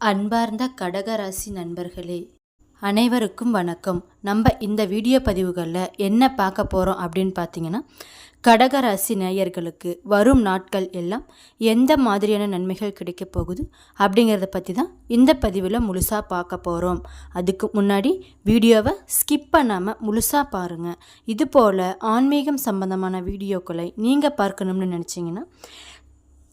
அன்பார்ந்த கடகராசி நண்பர்களே அனைவருக்கும் வணக்கம். நம்ம இந்த வீடியோ பதிவுகளில் என்ன பார்க்க போகிறோம் அப்படின்னு பார்த்தீங்கன்னா கடகராசி நேயர்களுக்கு வரும் நாட்கள் எல்லாம் எந்த மாதிரியான நன்மைகள் கிடைக்க போகுது அப்படிங்கிறத பற்றி தான் இந்த பதிவில் முழுசாக பார்க்க போகிறோம் அதுக்கு முன்னாடி வீடியோவை ஸ்கிப் பண்ணாமல் முழுசாக பாருங்கள் இது போல் ஆன்மீகம் சம்பந்தமான வீடியோக்களை நீங்கள் பார்க்கணும்னு நினச்சிங்கன்னா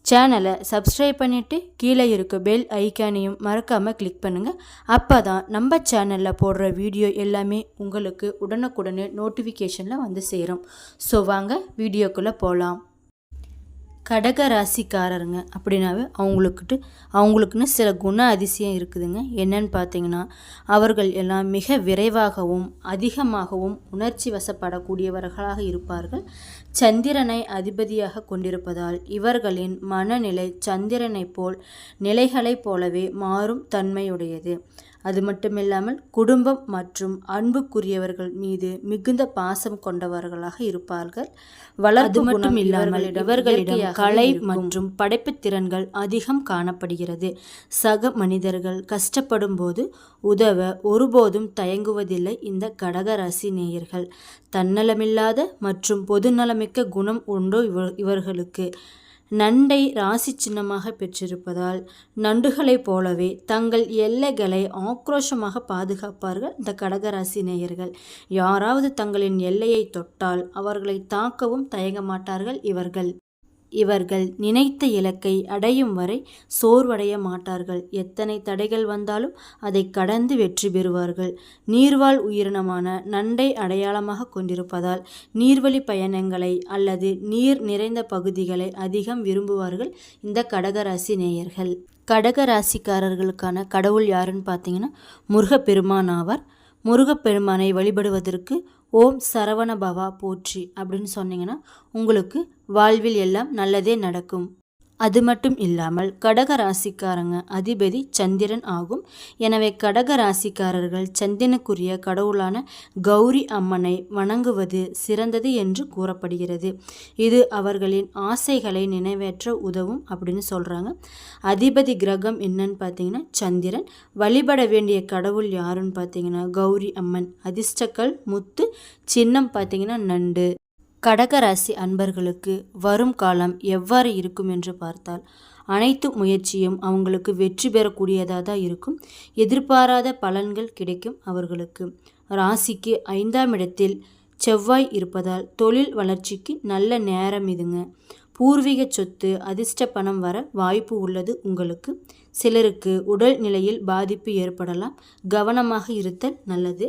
சேனலை சப்ஸ்கிரைப் பண்ணிவிட்டு கீழே இருக்க பெல் ஐக்கானையும் மறக்காமல் கிளிக் பண்ணுங்கள் அப்போ தான் நம்ம சேனலில் போடுற வீடியோ எல்லாமே உங்களுக்கு உடனுக்குடனே நோட்டிஃபிகேஷனில் வந்து சேரும். ஸோ வாங்க வீடியோக்குள்ளே போகலாம் கடக ராசிக்காரருங்க அப்படின்னாவே அவங்களுக்கிட்டு அவங்களுக்குன்னு சில குண அதிசயம் இருக்குதுங்க. என்னன்னு பார்த்தீங்கன்னா அவர்கள் எல்லாம் மிக விரைவாகவும் அதிகமாகவும் உணர்ச்சி வசப்படக்கூடியவர்களாக இருப்பார்கள். சந்திரனை அதிபதியாக கொண்டிருப்பதால் இவர்களின் மனநிலை சந்திரனைப் போல் நிலைகளைப் போலவே மாறும் தன்மையுடையது. அது மட்டுமில்லாமல் குடும்பம் மற்றும் அன்புக்குரியவர்கள் மீது மிகுந்த பாசம் கொண்டவர்களாக இருப்பார்கள். வளர்ந்து மட்டும் இல்லாமல் இவர்களிடம் கலை மற்றும் படைப்பு திறன்கள் அதிகம் காணப்படுகிறது. சக மனிதர்கள் கஷ்டப்படும் போது உதவ ஒருபோதும் தயங்குவதில்லை இந்த கடகராசி நேயர்கள். தன்னலமில்லாத மற்றும் பொதுநலமிக்க குணம் உண்டோ இவர் இவர்களுக்கு? நண்டை ராசி சின்னமாக பெற்றிருப்பதால் நண்டுகளைப் போலவே தங்கள் எல்லைகளை ஆக்ரோஷமாக பாதுகாப்பார்கள் இந்த கடகராசி நேயர்கள். யாராவது தங்களின் எல்லையை தொட்டால் அவர்களை தாக்கவும் தயங்க மாட்டார்கள் இவர்கள். இவர்கள் நினைத்த இலக்கை அடையும் வரை சோர்வடைய மாட்டார்கள். எத்தனை தடைகள் வந்தாலும் அதை கடந்து வெற்றி பெறுவார்கள். நீர்வாழ் உயிரினமான நண்டை அடையாளமாக கொண்டிருப்பதால் நீர்வழி பயணங்களை அல்லது நீர் நிறைந்த பகுதிகளை அதிகம் விரும்புவார்கள் இந்த கடகராசி நேயர்கள். கடகராசிக்காரர்களுக்கான கடவுள் யாருன்னு பார்த்தீங்கன்னா முருகப்பெருமான் ஆவார். முருகப்பெருமானை வழிபடுவதற்கு ஓம் சரவண பவா போற்றி அப்படின்னு சொன்னீங்கன்னா உங்களுக்கு வாழ்வில் எல்லாம் நல்லதே நடக்கும். அது மட்டும் இல்லாமல் கடக ராசிக்காரங்க அதிபதி சந்திரன் ஆகும். எனவே கடக ராசிக்காரர்கள் சந்திரனுக்குரிய கடவுளான கௌரி அம்மனை வணங்குவது சிறந்தது என்று கூறப்படுகிறது. இது அவர்களின் ஆசைகளை நிறைவேற்ற உதவும் அப்படின்னு சொல்கிறாங்க அதிபதி கிரகம் என்னன்னு பார்த்தீங்கன்னா சந்திரன். வழிபட வேண்டிய கடவுள் யாருன்னு பார்த்தீங்கன்னா கௌரி அம்மன். அதிர்ஷ்டக்கல் முத்து. சின்னம் பார்த்தீங்கன்னா நண்டு. கடகராசி அன்பர்களுக்கு வரும் காலம் எவ்வாறு இருக்கும் என்று பார்த்தால் அனைத்து முயற்சியும் அவங்களுக்கு வெற்றி பெறக்கூடியதாக தான் இருக்கும். எதிர்பாராத பலன்கள் கிடைக்கும் அவர்களுக்கு. ராசிக்கு ஐந்தாம் இடத்தில் செவ்வாய் இருப்பதால் தொழில் வளர்ச்சிக்கு நல்ல நேரம் இதுங்க. பூர்வீக சொத்து அதிர்ஷ்ட பணம் வர வாய்ப்பு உள்ளது உங்களுக்கு. சிலருக்கு உடல் நிலையில் பாதிப்பு ஏற்படலாம். கவனமாக இருத்தல் நல்லது.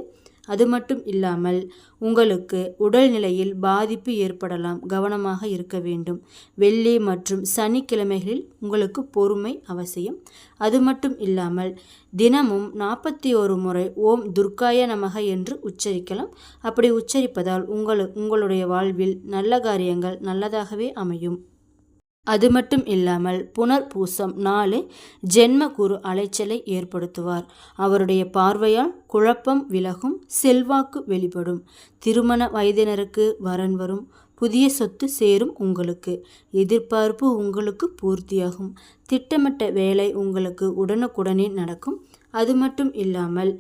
அது மட்டும் இல்லாமல் உங்களுக்கு உடல்நிலையில் பாதிப்பு ஏற்படலாம். கவனமாக இருக்க வேண்டும். வெள்ளி மற்றும் சனிக்கிழமைகளில் உங்களுக்கு பொறுமை அவசியம். அது மட்டும் இல்லாமல் தினமும் நாற்பத்தி ஒரு முறை ஓம் துர்காய நமக என்று உச்சரிக்கலாம். அப்படி உச்சரிப்பதால் உங்களு உங்களுடைய வாழ்வில் நல்ல காரியங்கள் நல்லதாகவே அமையும். அது மட்டும் இல்லாமல் புனர் பூசம் நாலு ஜென்ம குரு அலைச்சலை ஏற்படுத்துவார். அவருடைய பார்வையால் குழப்பம் விலகும் செல்வாக்கு வெளிப்படும். திருமண வயதினருக்கு வரன் வரும் புதிய சொத்து சேரும் உங்களுக்கு. எதிர்பார்ப்பு உங்களுக்கு பூர்த்தியாகும். திட்டமிட்ட வேலை உங்களுக்கு உடனுக்குடனே நடக்கும். அது மட்டும் இல்லாமல்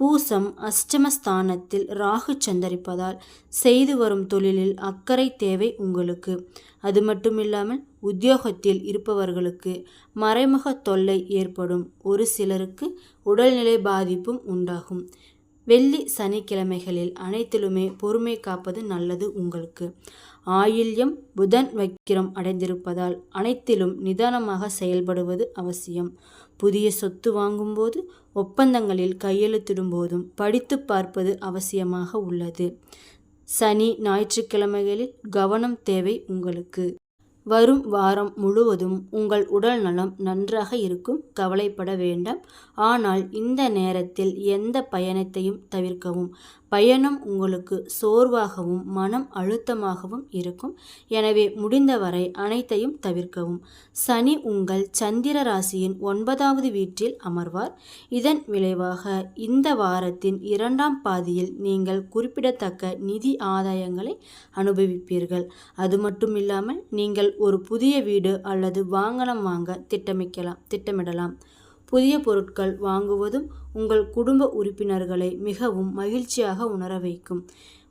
பூசம் அஷ்டமஸ்தானத்தில் ராகு சந்தரிப்பதால் செய்து வரும் தொழிலில் அக்கறை தேவை உங்களுக்கு. அது மட்டுமில்லாமல் உத்தியோகத்தில் இருப்பவர்களுக்கு மறைமுக தொல்லை ஏற்படும். ஒரு சிலருக்கு உடல்நிலை பாதிப்பும் உண்டாகும். வெள்ளி சனிக்கிழமைகளில் அனைத்திலுமே பொறுமை காப்பது நல்லது உங்களுக்கு. ஆயில்யம் புதன் வக்கிரம் அடைந்திருப்பதால் அனைத்திலும் நிதானமாக செயல்படுவது அவசியம். புதிய சொத்து வாங்கும்போது ஒப்பந்தங்களில் கையெழுத்திடும் போதும் படித்து பார்ப்பது அவசியமாக உள்ளது. சனி ஞாயிற்றுக்கிழமைகளில் கவனம் தேவை உங்களுக்கு. வரும் வாரம் முழுவதும் உங்கள் உடல் நலம் நன்றாக இருக்கும் கவலைப்பட வேண்டாம். ஆனால் இந்த நேரத்தில் எந்த பயணத்தையும் தவிர்க்கவும். பயணம் உங்களுக்கு சோர்வாகவும் மனம் அழுத்தமாகவும் இருக்கும். எனவே முடிந்தவரை அனைத்தையும் தவிர்க்கவும். சனி உங்கள் சந்திர ராசியின் ஒன்பதாவது வீட்டில் அமர்வார். இதன் விளைவாக இந்த வாரத்தின் இரண்டாம் பாதியில் நீங்கள் குறிப்பிடத்தக்க நிதி ஆதாயங்களை அனுபவிப்பீர்கள். அது மட்டும் இல்லாமல் நீங்கள் ஒரு புதிய வீடு அல்லது வாகனம் வாங்க திட்டமிக்கலாம் திட்டமிடலாம். புதிய பொருட்கள் வாங்குவதும் உங்கள் குடும்ப உறுப்பினர்களை மிகவும் மகிழ்ச்சியாக உணர வைக்கும்.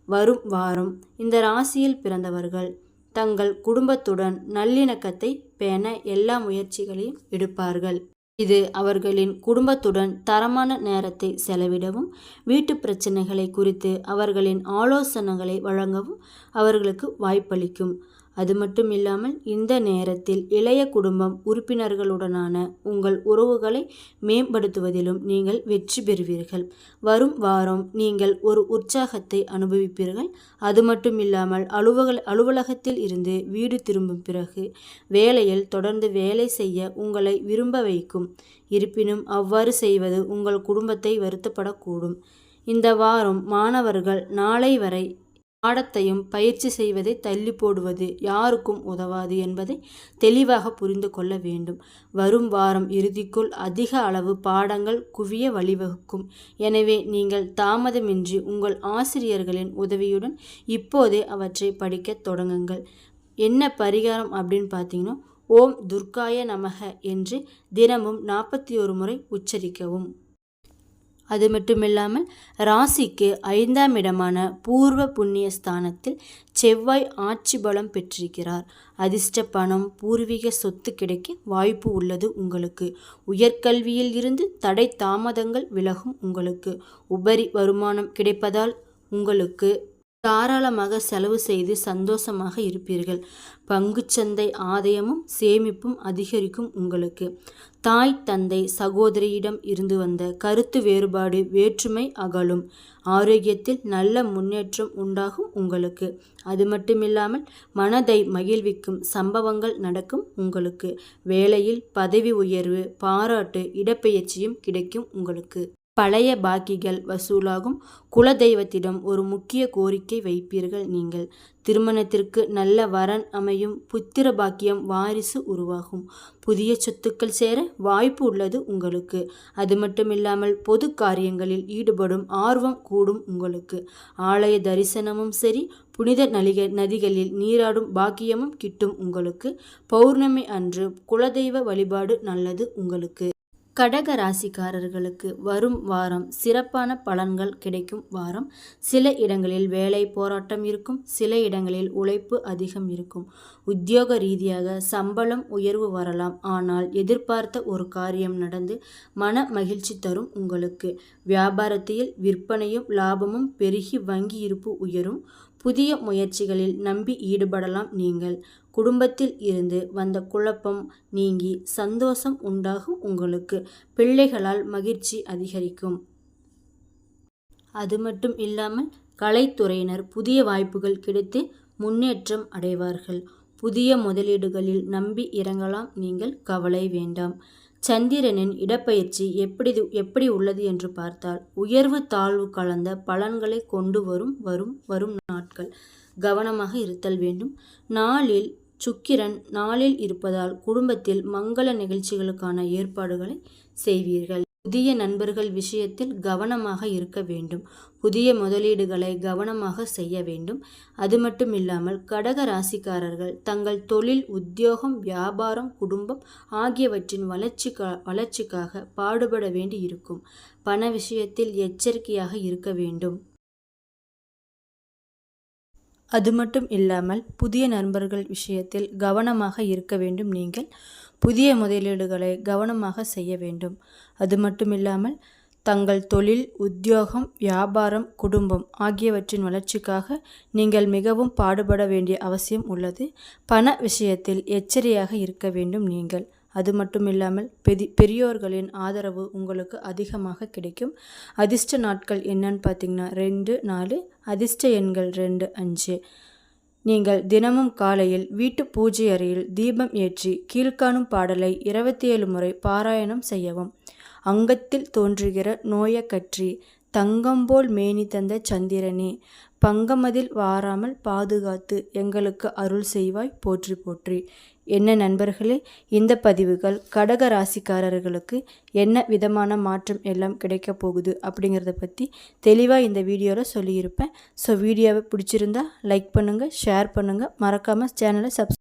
வரும் வாரம் இந்த ராசியில் பிறந்தவர்கள் தங்கள் குடும்பத்துடன் நல்லிணக்கத்தை பேண எல்லா முயற்சிகளையும் எடுப்பார்கள். இது அவர்களின் குடும்பத்துடன் தரமான நேரத்தை செலவிடவும் வீட்டு பிரச்சனைகளை குறித்து அவர்களின் ஆலோசனைகளை வழங்கவும் அவர்களுக்கு வாய்ப்பளிக்கும். அது மட்டும் இல்லாமல் இந்த நேரத்தில் இளைய குடும்பம் உறுப்பினர்களுடனான உங்கள் உறவுகளை மேம்படுத்துவதிலும் நீங்கள் வெற்றி பெறுவீர்கள். வரும் வாரம் நீங்கள் ஒரு உற்சாகத்தை அனுபவிப்பீர்கள். அது மட்டும் இல்லாமல் அலுவல அலுவலகத்தில் இருந்து வீடு திரும்பும் பிறகு வேலையில் தொடர்ந்து வேலை செய்ய உங்களை விரும்ப வைக்கும். இருப்பினும் அவ்வாறு செய்வது உங்கள் குடும்பத்தை வருத்தப்படக்கூடும். இந்த வாரம் மாணவர்கள் நாளை வரை பாடத்தையும் பயிற்சி செய்வதை தள்ளி போடுவது யாருக்கும் உதவாது என்பதை தெளிவாக புரிந்து கொள்ள வேண்டும். வரும் வாரம் இறுதிக்குள் அதிக அளவு பாடங்கள் குவிய வழிவகுக்கும். எனவே நீங்கள் தாமதமின்றி உங்கள் ஆசிரியர்களின் உதவியுடன் இப்போதே அவற்றை படிக்க தொடங்குங்கள். என்ன பரிகாரம் அப்படின்னு பார்த்தீங்கன்னா ஓம் துர்காய நமக என்று தினமும் நாற்பத்தி ஒரு முறை உச்சரிக்கவும். அது மட்டுமில்லாமல் ராசிக்கு ஐந்தாம் இடமான பூர்வ புண்ணிய ஸ்தானத்தில் செவ்வாய் ஆட்சி பலம் பெற்றிருக்கிறார். அதிர்ஷ்ட பணம் பூர்வீக சொத்து கிடைக்க வாய்ப்பு உள்ளது உங்களுக்கு. உயர்கல்வியில் இருந்து தடை தாமதங்கள் விலகும் உங்களுக்கு. உபரி வருமானம் கிடைப்பதால் உங்களுக்கு தாராளமாக செலவு செய்து சந்தோஷமாக இருப்பீர்கள். பங்குச்சந்தை ஆதாயமும் சேமிப்பும் அதிகரிக்கும் உங்களுக்கு. தாய் தந்தை சகோதரியிடம் இருந்து வந்த கருத்து வேறுபாடு வேற்றுமை அகலும். ஆரோக்கியத்தில் நல்ல முன்னேற்றம் உண்டாகும் உங்களுக்கு. அது மட்டுமில்லாமல் மனதை மகிழ்விக்கும் சம்பவங்கள் நடக்கும் உங்களுக்கு. வேலையில் பதவி உயர்வு பாராட்டு இடப்பெயர்ச்சியும் கிடைக்கும் உங்களுக்கு. பழைய பாக்கிகள் வசூலாகும். குலதெய்வத்திடம் ஒரு முக்கிய கோரிக்கை வைப்பீர்கள் நீங்கள். திருமணத்திற்கு நல்ல வரன் அமையும் புத்திர பாக்கியம் வாரிசு உருவாகும். புதிய சொத்துக்கள் சேர வாய்ப்பு உள்ளது உங்களுக்கு. அது மட்டுமில்லாமல் பொது காரியங்களில் ஈடுபடும் ஆர்வம் கூடும் உங்களுக்கு. ஆலய தரிசனமும் சரி புனித நலிக நதிகளில் நீராடும் பாக்கியமும் கிட்டும் உங்களுக்கு. பௌர்ணமி அன்று குலதெய்வ வழிபாடு நல்லது உங்களுக்கு. கடக ராசிக்காரர்களுக்கு வரும் வாரம் சிறப்பான பலன்கள் கிடைக்கும் வாரம். சில இடங்களில் வேலை போராட்டம் இருக்கும் சில இடங்களில் உழைப்பு அதிகம் இருக்கும். உத்தியோக ரீதியாக சம்பளம் உயர்வு வரலாம் ஆனால் எதிர்பார்த்த ஒரு காரியம் நடந்து மன மகிழ்ச்சி தரும் உங்களுக்கு. வியாபாரத்தில் விற்பனையும் லாபமும் பெருகி வங்கி இருப்பு உயரும். புதிய முயற்சிகளில் நம்பி ஈடுபடலாம் நீங்கள். குடும்பத்தில் இருந்து வந்த குழப்பம் நீங்கி சந்தோஷம் உண்டாகும் உங்களுக்கு. பிள்ளைகளால் மகிழ்ச்சி அதிகரிக்கும். அது மட்டும் இல்லாமல் கலைத்துறையினர் புதிய வாய்ப்புகள் கிடைத்து முன்னேற்றம் அடைவார்கள். புதிய முதலீடுகளில் நம்பி இறங்கலாம் நீங்கள் கவலை வேண்டாம். சந்திரனின் இடப்பயிற்சி எப்படி எப்படி உள்ளது என்று பார்த்தால் உயர்வு தாழ்வு கலந்த பலன்களை கொண்டு வரும் வரும் வரும் நாட்கள். கவனமாக இருத்தல் வேண்டும். நாளில் சுக்கிரன் நாளில் இருப்பதால் குடும்பத்தில் மங்கள நிகழ்ச்சிகளுக்கான ஏற்பாடுகளை செய்வீர்கள். புதிய நண்பர்கள் விஷயத்தில் கவனமாக இருக்க வேண்டும். புதிய முதலீடுகளை கவனமாக செய்ய வேண்டும். அது மட்டும் இல்லாமல் கடக ராசிக்காரர்கள் தங்கள் தொழில் உத்தியோகம் வியாபாரம் குடும்பம் ஆகியவற்றின் வளர்ச்சிக்கா வளர்ச்சிக்காக பாடுபட வேண்டி இருக்கும் பண விஷயத்தில் எச்சரிக்கையாக இருக்க வேண்டும். அது மட்டும் இல்லாமல் புதிய நண்பர்கள் விஷயத்தில் கவனமாக இருக்க வேண்டும் நீங்கள். புதிய முதலீடுகளை கவனமாக செய்ய வேண்டும். அது மட்டும் இல்லாமல் தங்கள் தொழில் உத்தியோகம் வியாபாரம் குடும்பம் ஆகியவற்றின் வளர்ச்சிக்காக நீங்கள் மிகவும் பாடுபட வேண்டிய அவசியம் உள்ளது. பண விஷயத்தில் எச்சரியாக இருக்க வேண்டும் நீங்கள். அது மட்டும் இல்லாமல் பெதி பெரியோர்களின் ஆதரவு உங்களுக்கு அதிகமாக கிடைக்கும். அதிர்ஷ்ட நாட்கள் என்னன்னு பார்த்தீங்கன்னா ரெண்டு நாலு அதிர்ஷ்ட எண்கள் ரெண்டு அஞ்சு. நீங்கள் தினமும் காலையில் வீட்டு பூஜை அறையில் தீபம் ஏற்றி கீழ்காணும் பாடலை இருபத்தி ஏழு முறை பாராயணம் செய்யவும். அங்கத்தில் தோன்றுகிற நோயக்கற்றி தங்கம்போல் மேனி தந்த சந்திரனே பங்கமதில் வாராமல் பாதுகாத்து எங்களுக்கு அருள் செய்வாய் போற்றி போற்றி. என்ன நண்பர்களே இந்த பதிவுகள் கடக ராசிக்காரர்களுக்கு என்ன விதமான மாற்றம் எல்லாம் கிடைக்க போகுது அப்படிங்கிறத பற்றி தெளிவாக இந்த வீடியோவில் சொல்லியிருப்பேன். ஸோ வீடியோவை பிடிச்சிருந்தா லைக் பண்ணுங்கள் ஷேர் பண்ணுங்கள் மறக்காமல் சேனலை சப்ஸ்